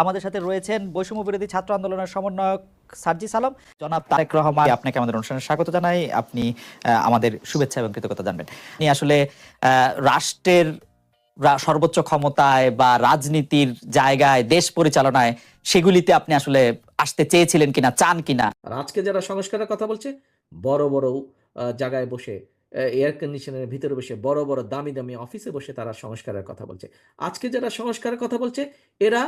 আমাদের সাথে রয়েছেন বৈষম্য বিরোধী ছাত্র আন্দোলনের সমন্বয়ক সার্জি সালাম। জনাব তারেক রহমান, আপনাকে আমাদের অনুষ্ঠানে স্বাগত জানাই। আপনি আমাদের শুভেচ্ছা এবং কৃতজ্ঞতা জানবেন। আপনি আসলে রাষ্ট্রের সর্বোচ্চ ক্ষমতায় বা রাজনীতির জায়গায়, দেশ পরিচালনায় সেগুলিতে আপনি আসলে আসতে চেয়েছিলেন কিনা, চান কিনা? আজকে যারা সংস্কারের কথা বলছে, বড় বড় জায়গায় বসে এয়ার কন্ডিশনের ভিতরে বসে, বড় বড়, দামি দামি অফিসে বসে তারা সংস্কারের কথা বলছে। আজকে যারা সংস্কারের কথা বলছে, এরা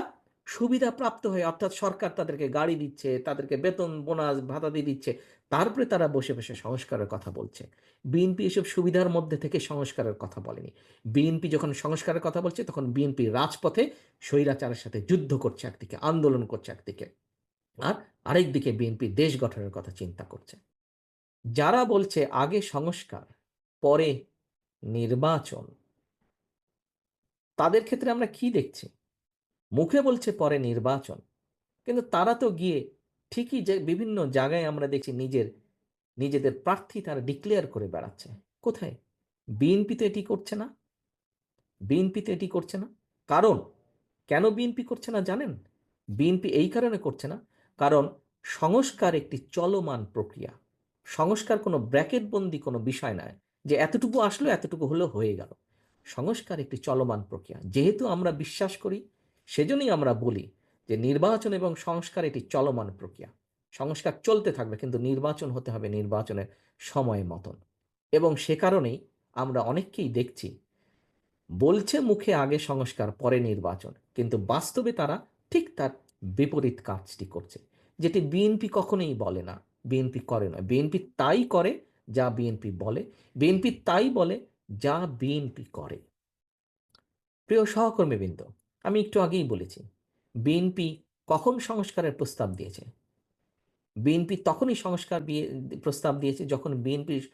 সুবিধা প্রাপ্ত হয়ে, অর্থাৎ সরকার তাদেরকে গাড়ি দিচ্ছে, তাদেরকে বেতন, বোনাস, ভাতা দিয়ে দিচ্ছে, তারপরে তারা বসে বসে সংস্কারের কথা বলছে। বিএনপি এসব সুবিধার মধ্যে থেকে সংস্কারের কথা বলেনি। বিএনপি যখন সংস্কারের কথা বলছে, তখন বিএনপি রাজপথে স্বৈরাচারের সাথে যুদ্ধ করছে একদিকে, আন্দোলন করছে একদিকে। আর আরেকদিকে বিএনপি দেশ গঠনের কথা চিন্তা করছে। যারা বলছে আগে সংস্কার, পরে নির্বাচন, তাদের ক্ষেত্রে আমরা কি দেখছি? মুখে বলছে পরে নির্বাচন। কিন্তু তারা তো গিয়ে ঠিকই যে বিভিন্ন জায়গায় আমরা দেখছি নিজের, নিজেদের প্রার্থী তারা ডিক্লেয়ার করে বেড়াচ্ছে। কোথায়? বিএনপি তো এটি করছে না। বিএনপি তো এটি করছে না। কারণ, কেন বিএনপি করছে না জানেন? বিএনপি এই কারণে করছে না। কারণ সংস্কার একটি চলমান প্রক্রিয়া। সংস্কার কোনো ব্র্যাকেটবন্দি কোনো বিষয় নয় যে এতটুকু আসলো, এতটুকু হলো, হয়ে গেল। সংস্কার একটি চলমান প্রক্রিয়া। যেহেতু আমরা বিশ্বাস করি সেজন্যই আমরা বলি যে নির্বাচন এবং সংস্কার এটি চলমান প্রক্রিয়া। সংস্কার চলতে থাকবে কিন্তু নির্বাচন হতে হবে নির্বাচনের সময় মতন। এবং সে কারণেই আমরা অনেককেই দেখছি, বলছে মুখে আগে সংস্কার, পরে নির্বাচন। কিন্তু বাস্তবে তারা ঠিক তার বিপরীত কাজটি করছে, যেটি বিএনপি কখনোই বলে না। বিএনপি করে না। বিএনপি তাই করে যা বিএনপি বলে। বিএনপি তাই বলে যা বিএনপি করে। প্রিয় সহকর্মীবৃন্দ আমি একটু আগেই বলেছি, বিএনপি কখন সংস্কারের প্রস্তাব দিয়েছে? বিএনপি তখনই সংস্কার প্রস্তাব দিয়েছে যখন বিএনপির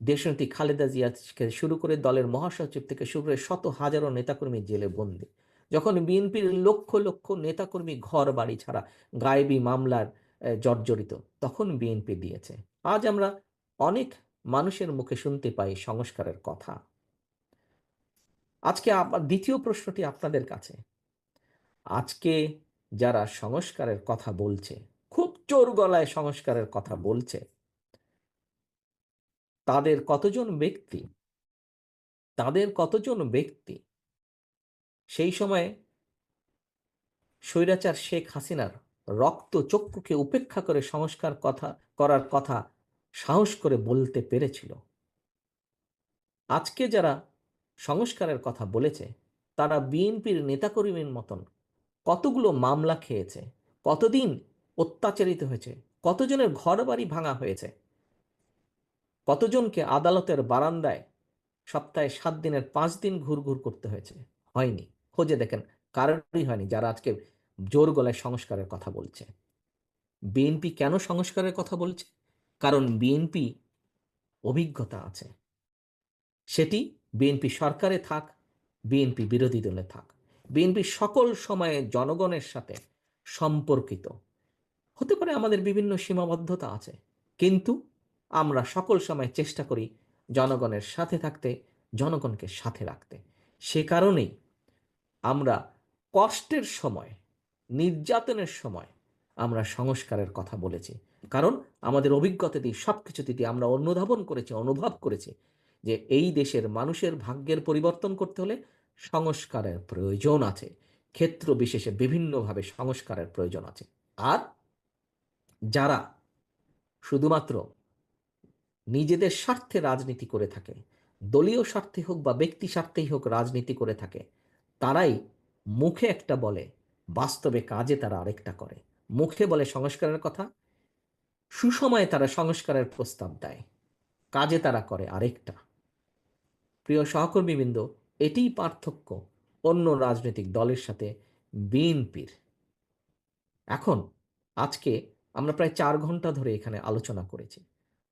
দেশনেত্রী খালেদা জিয়া থেকে শুরু করে দলের মহাসচিব থেকে শুরু করে শত হাজারো নেতাকর্মী জেলে বন্দী। যখন বিএনপির লক্ষ লক্ষ নেতাকর্মী ঘর বাড়ি ছাড়া গায়েবী মামলার জর্জরিত, তখন বিএনপি দিয়েছে। আজ আমরা অনেক মানুষের মুখে শুনতে পাই সংস্কারের কথা। আজকে দ্বিতীয় প্রশ্নটি আপনাদের কাছে। আজকে যারা সংস্কারের কথা বলছে, খুব চোর গলায় সংস্কারের কথা বলছে, তাদের কতজন ব্যক্তি, তাদের কতজন ব্যক্তি, সেই সময়ে স্বৈরাচার শেখ হাসিনার রক্ত চক্ষুকে উপেক্ষা করে সংস্কার কথা, করার কথা সাহস করে বলতে পেরেছিল। আজকে যারা সংস্কারের কথা বলেছে, তারা বিএনপির নেতাকর্মীর মতন কতগুলো মামলা খেয়েছে, কতদিন অত্যাচারিত হয়েছে, কতজনের ঘর বাড়ি ভাঙা হয়েছে, কতজনকে আদালতের বারান্দায় সপ্তাহে সাত দিনের পাঁচ দিন ঘুরঘুর করতে হয়েছে, হয়নি। খোঁজে দেখেন, কারোরই হয়নি যারা আজকে জোর গলায় সংস্কারের কথা বলছে। বিএনপি কেন সংস্কারের কথা বলছে? কারণ বিএনপি অভিজ্ঞতা আছে। সেটি বিএনপি সরকারে থাক বিএনপি বিরোধী দলে থাক। বিএনপি সকল সময়ে জনগণের সাথে সম্পর্কিত। হতে পারে আমাদের বিভিন্ন সীমাবদ্ধতা আছে, কিন্তু আমরা সকল সময় চেষ্টা করি জনগণের সাথে থাকতে, জনগণকে সাথে রাখতে। সে কারণেই আমরা কষ্টের সময়, নির্যাতনের সময় আমরা সংস্কারের কথা বলেছি। কারণ আমাদের অভিজ্ঞতা দিয়ে সব কিছু দিয়ে আমরা অনুধাবন করেছি, অনুভব করেছি যে এই দেশের মানুষের ভাগ্যের পরিবর্তন করতে হলে সংস্কারের প্রয়োজন আছে। ক্ষেত্র বিশেষে বিভিন্নভাবে সংস্কারের প্রয়োজন আছে। আর যারা শুধুমাত্র নিজেদের স্বার্থে রাজনীতি করে থাকে, দলীয় স্বার্থে হোক বা ব্যক্তি স্বার্থেই হোক রাজনীতি করে থাকে, তারাই মুখে একটা বলে, বাস্তবে কাজে তারা আরেকটা করে। মুখে বলে সংস্কারের কথা, সুসময়ে তারা সংস্কারের প্রস্তাব দেয়। কাজে তারা করে আরেকটা। প্রিয় সহকর্মীবৃন্দ এটিই পার্থক্য অন্য রাজনৈতিক দলের সাথে বিএনপির। এখন, আজকে আমরা প্রায় চার ঘণ্টা ধরে এখানে আলোচনা করেছি।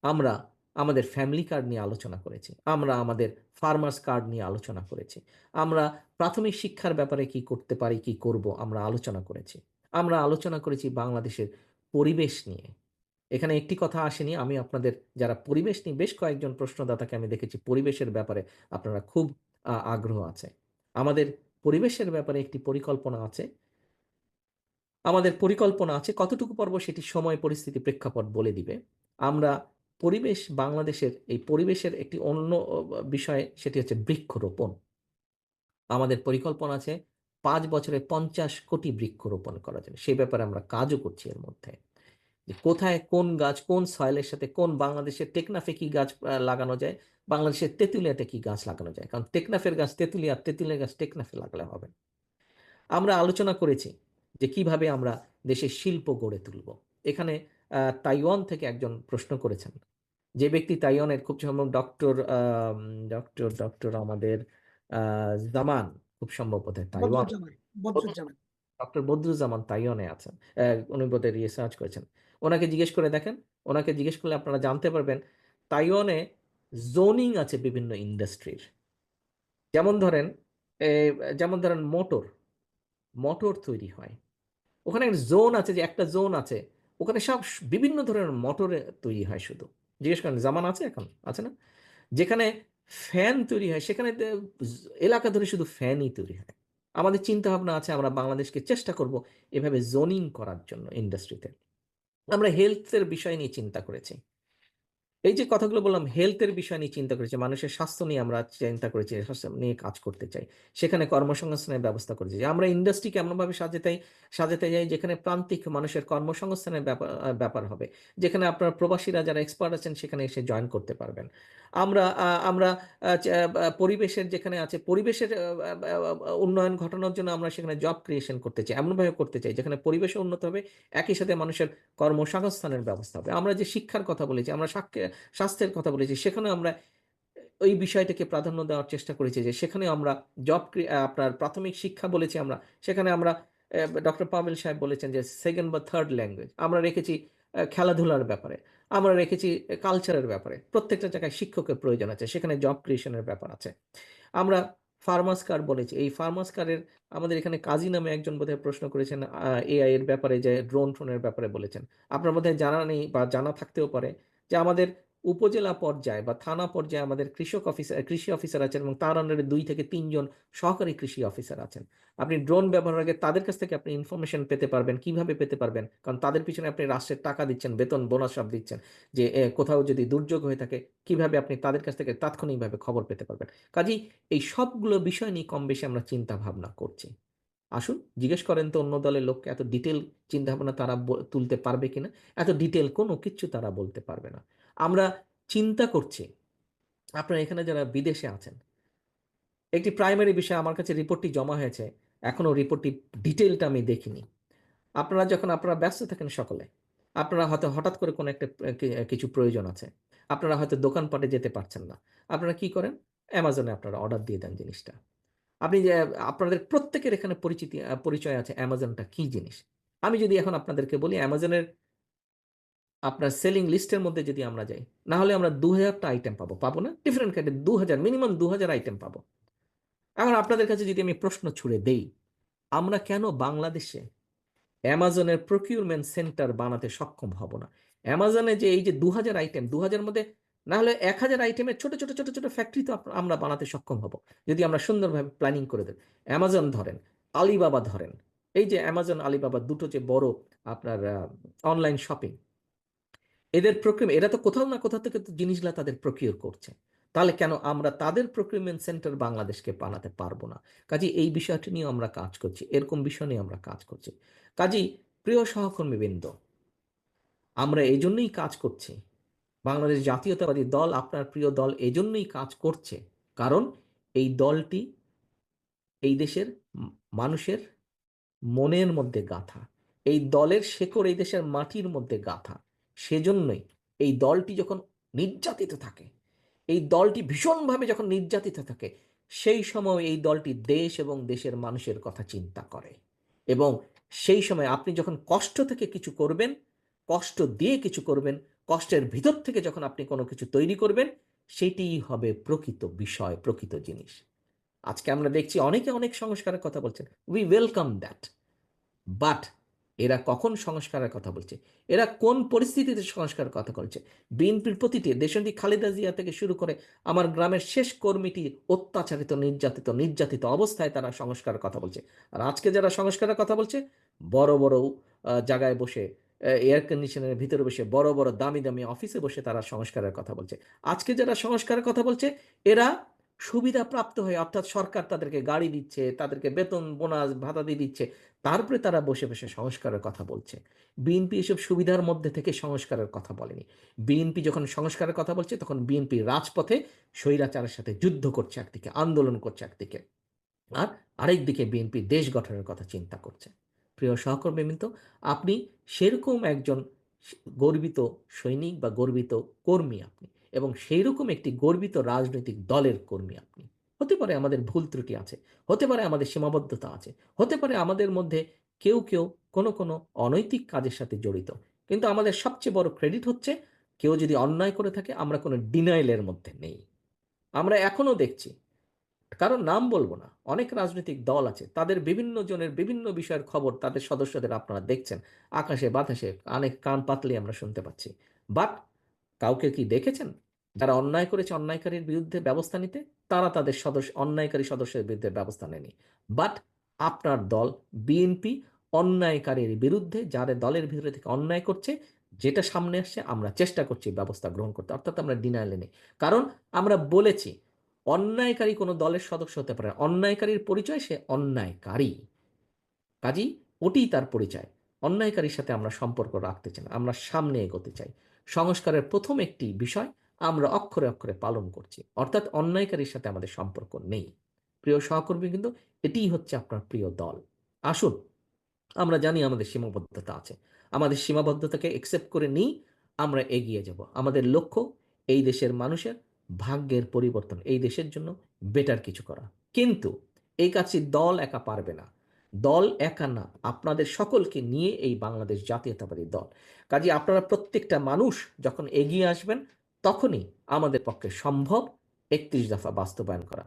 আমরা আমাদের ফ্যামিলি কার্ড নিয়ে আলোচনা করেছি। আমরা আমাদের ফার্মার্স কার্ড নিয়ে আলোচনা করেছি। আমরা প্রাথমিক শিক্ষার ব্যাপারে কি করতে পারি, কি করব আমরা আলোচনা করেছি। আমরা আলোচনা করেছি বাংলাদেশের পরিবেশ নিয়ে। এখানে একটি কথা আসেনি, আমি আপনাদের, যারা পরিবেশ নিয়ে বেশ কয়েকজন প্রশ্নদাতাকে আমি দেখেছি, পরিবেশের ব্যাপারে আপনারা খুব আগ্রহ আছে। আমাদের পরিবেশের ব্যাপারে একটি পরিকল্পনা আছে। আমাদের পরিকল্পনা আছে কতটুকু পারব সেটি সময়, পরিস্থিতি, প্রেক্ষাপট বলে দিবে। আমরা পরিবেশ, বাংলাদেশের এই পরিবেশের একটি অন্য বিষয় সেটি হচ্ছে বৃক্ষরোপণ। আমাদের পরিকল্পনা আছে পাঁচ বছরে পঞ্চাশ কোটি বৃক্ষরোপণ করার জন্য সেই ব্যাপারে আমরা কাজও করছি এর মধ্যে। যে কোথায় কোন গাছ, কোন সয়েলের সাথে কোন বাংলাদেশের টেকনাফে কি গাছ লাগানো যায়, বাংলাদেশের তেঁতুলিয়াতে কি গাছ লাগানো যায়? কারণ টেকনাফের গাছ তেঁতুলিয়া তেঁতুলিয়ার গাছ টেকনাফে লাগালে হবে। আমরা আলোচনা করেছি যে কীভাবে আমরা দেশের শিল্প গড়ে তুলব। এখানে তাইওয়ান থেকে একজন প্রশ্ন করেছেন। যে ব্যক্তি তাইওয়ানের খুব সম্ভব, ডক্টর ডক্টর ডক্টর আমাদের জামান, খুব সম্ভব বোধহয় তাইওয়ান। ডক্টর বদরুজ্জামান তাইওয়ানে আছেন। উনি বোধহয় রিসার্চ করেছেন। ওনাকে জিজ্ঞেস করে দেখেন, ওনাকে জিজ্ঞেস করলে আপনারা জানতে পারবেন, তাইওয়ানে জোনিং আছে বিভিন্ন ইন্ডাস্ট্রির যেমন ধরেন যেমন ধরেন মোটর মোটর তৈরি হয়। ওখানে জোন আছে যে একটা জোন আছে, ওখানে সব বিভিন্ন ধরনের মোটর তৈরি হয় শুধু। জিজ্ঞেস করেন, জামান আছে এখন? আছে না? যেখানে ফ্যান তৈরি হয়, সেখানে এলাকা ধরে শুধু ফ্যানই তৈরি হয়। আমাদের চিন্তা ভাবনা আছে, আমরা বাংলাদেশকে চেষ্টা করব এভাবে জোনিং করার জন্য ইন্ডাস্ট্রিতে আমরা হেলথের বিষয় নিয়ে চিন্তা করেছি। এই যে কথাগুলো বললাম হেলথের বিষয় নিয়ে চিন্তা করেছি, মানুষের স্বাস্থ্য নিয়ে আমরা চিন্তা করেছি স্বাস্থ্য নিয়ে কাজ করতে চাই। সেখানে কর্মসংস্থানের ব্যবস্থা করেছি। আমরা ইন্ডাস্ট্রিকে এমনভাবে সাজাতে সাজাতে যাই যেখানে প্রান্তিক মানুষের কর্মসংস্থানের ব্যাপার হবে। যেখানে আপনার প্রবাসীরা যারা এক্সপার্ট আছেন, সেখানে এসে জয়েন করতে পারবেন। আমরা আমরা পরিবেশের যেখানে আছে, পরিবেশের উন্নয়ন ঘটানোর জন্য আমরা সেখানে জব ক্রিয়েশন করতে চাই, এমনভাবে করতে চাই, যেখানে পরিবেশও উন্নত হবে, একই সাথে মানুষের কর্মসংস্থানের ব্যবস্থা হবে। আমরা যে শিক্ষার কথা বলেছি, আমরা স্বাস্থ্যের কথা বলেছি, সেখানে আমরা ওই বিষয়টাকে প্রাধান্য দেওয়ার চেষ্টা করেছি যে সেখানে আমরা জব আপনার প্রাথমিক শিক্ষা বলেছি আমরা, সেখানে আমরা ডক্টর পামেল সাহেব বলেছেন যে সেকেন্ড বা থার্ড ল্যাঙ্গুয়েজ আমরা রেখেছি খেলাধুলার ব্যাপারে, আমরা রেখেছি কালচারের ব্যাপারে, প্রত্যেকটা জায়গায় শিক্ষকের প্রয়োজন আছে, সেখানে জব ক্রিয়েশনের ব্যাপার আছে। আমরা ফার্মাস কার্ড বলেছি, এই ফার্মাস কার্ডের আমাদের এখানে কাজী নামে একজন বোধহয় প্রশ্ন করেছেন এআই এর ব্যাপারে যে ড্রোন ফ্রোনের ব্যাপারে বলেছেন, আপনার বোধহয় জানা নেই বা জানা থাকতেও পারে যে আমাদের উপজেলা পর্যায়ে বা থানা পর্যায়ে আমাদের কৃষক অফিসার কৃষি অফিসার আছেন এবং তার আন্ডারে দুই থেকে তিনজন সহকারী কৃষি অফিসার আছেন। আপনি ড্রোন ব্যবহারের আগে তাদের কাছ থেকে আপনি ইনফরমেশন পেতে পারবেন, কীভাবে পেতে পারবেন? কারণ তাদের পিছনে আপনি রাষ্ট্রের টাকা দিচ্ছেন, বেতন বোনাস সব দিচ্ছেন যে কোথাও যদি দুর্যোগ হয়ে থাকে, কীভাবে আপনি তাদের কাছ থেকে তাৎক্ষণিকভাবে খবর পেতে পারবেন? কাজেই এই সবগুলো বিষয় নিয়ে কম বেশি আমরা চিন্তা ভাবনা করছি। আসুন, জিজ্ঞেস করেন তো অন্য দলের লোককে, এত ডিটেল চিন্তা ভাবনা তারা তুলতে পারবে কিনা? এত ডিটেল কোনো কিচ্ছু তারা বলতে পারবে না। আমরা চিন্তা করছি। আপনারা এখানে যারা বিদেশে আছেন, একটি প্রাইমারি বিষয় আমার কাছে রিপোর্টটি জমা হয়েছে, এখনও রিপোর্টটি ডিটেলটা আমি দেখিনি। আপনারা যখন আপনারা ব্যস্ত থাকেন সকলে, আপনারা হয়তো হঠাৎ করে কোনো একটা কিছু প্রয়োজন আছে, আপনারা হয়তো দোকানপাটে যেতে পারছেন না, আপনারা কি করেন? অ্যামাজনে আপনারা অর্ডার দিয়ে দেন জিনিসটা। আপনি যে, আপনাদের প্রত্যেকের এখানে পরিচিতি পরিচয় আছে অ্যামাজনটা কি জিনিস? আমি যদি এখন আপনাদেরকে বলি অ্যামাজনের আপনার সেলিং লিস্টের মধ্যে যদি আমরা যাই না হলে আমরা দু হাজারটা আইটেম পাবো। পাবো না ডিফারেন্ট কাইন্ডে দু হাজার মিনিমাম দু হাজার আইটেম পাবো। এখন আপনাদের কাছে যদি আমি প্রশ্ন ছুড়ে দেই, আমরা কেন বাংলাদেশে অ্যামাজনের প্রকিউরমেন্ট সেন্টার বানাতে সক্ষম হব না? অ্যামাজনে যে এই যে দু হাজার আইটেম দু হাজার মধ্যে না হলে এক হাজার আইটেমের ছোট ছোট ছোট ছোট ফ্যাক্টরি তো আমরা বানাতে সক্ষম হব। যদি আমরা সুন্দরভাবে প্ল্যানিং করে দেব অ্যামাজন ধরেন, আলিবাবা ধরেন, এই যে অ্যামাজন, আলিবাবা দুটো যে বড় আপনার অনলাইন শপিং এদের প্রক্রিয়া, এরা তো কোথাও না কোথাও থেকে জিনিসগুলা তাদের প্রকিউর করছে। তাহলে কেন আমরা তাদের প্রক্রিয়মেন্ট সেন্টার বাংলাদেশকে বানাতে পারব না? কাজে এই বিষয়টি নিয়ে আমরা কাজ করছি, এরকম বিষয় নিয়ে আমরা কাজ করছি। কাজেই প্রিয় সহকর্মীবৃন্দ, আমরা এই জন্যই কাজ করছি। বাংলাদেশ জাতীয়তাবাদী দল আপনার প্রিয় দল এজন্যই কাজ করছে। কারণ এই দলটি এই দেশের মানুষের মনের মধ্যে গাথা। এই দলের শেকড় এই দেশের মাটির মধ্যে গাথা। সেজন্যই এই দলটি যখন নির্যাতিত থাকে, এই দলটি ভীষণভাবে যখন নির্যাতিত থাকে, সেই সময় এই দলটি দেশ এবং দেশের মানুষের কথা চিন্তা করে। এবং সেই সময় আপনি যখন কষ্ট থেকে কিছু করবেন, কষ্ট দিয়ে কিছু করবেন, কষ্টের ভিতর থেকে যখন আপনি কোনো কিছু তৈরি করবেন সেটিই হবে প্রকৃত বিষয়, প্রকৃত জিনিস। আজকে আমরা দেখছি অনেকে অনেক সংস্কারের কথা বলছেন। উই ওয়েলকাম দ্যাট বাট এরা কখন সংস্কারের কথা বলছে? এরা কোন পরিস্থিতিতে সংস্কারের কথা বলছে? বিএনপির প্রতিটি দেশন্দি খালেদা জিয়া থেকে শুরু করে আমার গ্রামের শেষ কর্মীটি অত্যাচারিত, নির্যাতিত নির্যাতিত অবস্থায় তারা সংস্কারের কথা বলছে। আর আজকে যারা সংস্কারের কথা বলছে, বড় বড় জায়গায় বসে এয়ার কন্ডিশনের ভিতরে বসে, বড় বড়, দামি দামি অফিসে বসে তারা সংস্কারের কথা বলছে। আজকে যারা সংস্কারের কথা বলছে, এরা সুবিধা প্রাপ্ত হয়ে, অর্থাৎ সরকার তাদেরকে গাড়ি দিচ্ছে, তাদেরকে বেতন, বোনাস, ভাতা দিয়ে দিচ্ছে তারপরে তারা বসে বসে সংস্কারের কথা বলছে। বিএনপি এসব সুবিধার মধ্যে থেকে সংস্কারের কথা বলেনি। বিএনপি যখন সংস্কারের কথা বলছে, তখন বিএনপি রাজপথে স্বৈরাচারের সাথে যুদ্ধ করছে একদিকে, আন্দোলন করছে একদিকে। আর আরেকদিকে বিএনপি দেশ গঠনের কথা চিন্তা করছে। প্রিয় সহকর্মীবৃন্দ, আপনি সেরকম একজন গর্বিত সৈনিক বা গর্বিত কর্মী আপনি এবং সেই রকম একটি গর্বিত রাজনৈতিক দলের কর্মী আপনি। হতে পারে আমাদের ভুল ত্রুটি আছে, হতে পারে আমাদের সীমাবদ্ধতা আছে, হতে পারে আমাদের মধ্যে কেউ কেউ কোনো কোনো অনৈতিক কাজের সাথে জড়িত। কিন্তু আমাদের সবচেয়ে বড় ক্রেডিট হচ্ছে কেউ যদি অন্যায় করে থাকে, আমরা কোনো ডিনাইলের মধ্যে নেই। আমরা এখনও দেখছি, কারণ নাম বলব না, অনেক রাজনৈতিক দল আছে, তাদের বিভিন্ন জনের বিভিন্ন বিষয়ের খবর তাদের সদস্যদের আপনারা দেখছেন, আকাশে বাতাসে অনেক কান পাতলে আমরা শুনতে পাচ্ছি। বাট কাউকে কি দেখেছেন? যারা অন্যায় করেছে অন্যায়কারীর বিরুদ্ধে ব্যবস্থা নিতে, তারা তাদের সদস্য, অন্যায়কারী সদস্যের বিরুদ্ধে ব্যবস্থা নেয়নি। বাট আপনার দল বিএনপি অন্যায়কারীর বিরুদ্ধে যাদের দলের ভিতরে থেকে অন্যায় করছে, যেটা সামনে আসছে, আমরা চেষ্টা করছি ব্যবস্থা গ্রহণ করতে। অর্থাৎ আমরা ডিনাইলে নেই। কারণ আমরা বলেছি, অন্যায়কারী কোনো দলের সদস্য হতে পারে অন্যায়কারীর পরিচয় সে অন্যায়কারী। কাজী ওটিই তার পরিচয়। অন্যায়কারীর সাথে আমরা সম্পর্ক রাখতে চাই আমরা সামনে এগোতে চাই। সংস্কারের প্রথম একটি বিষয় আমরা অক্ষরে অক্ষরে পালন করছি। অর্থাৎ অন্যায়কারীর সাথে আমাদের সম্পর্ক নেই। প্রিয় সহকর্মী কিন্তু এটিই হচ্ছে আপনার প্রিয় দল। আসুন, আমরা জানি আমাদের সীমাবদ্ধতা আছে। আমাদের সীমাবদ্ধতাকে একসেপ্ট করে নিই, আমরা এগিয়ে যাব। আমাদের লক্ষ্য, এই দেশের মানুষের ভাগ্যের পরিবর্তন, এই দেশের জন্য বেটার কিছু করা। কিন্তু এই কাজটি দল একা পারবে না। দল একা না, আপনাদের সকলকে নিয়ে এই বাংলাদেশ জাতীয়তাবাদী দল। কাজে আপনারা প্রত্যেকটা মানুষ যখন এগিয়ে আসবেন তখনই আমাদের পক্ষে সম্ভব একত্রিশ দফা বাস্তবায়ন করা।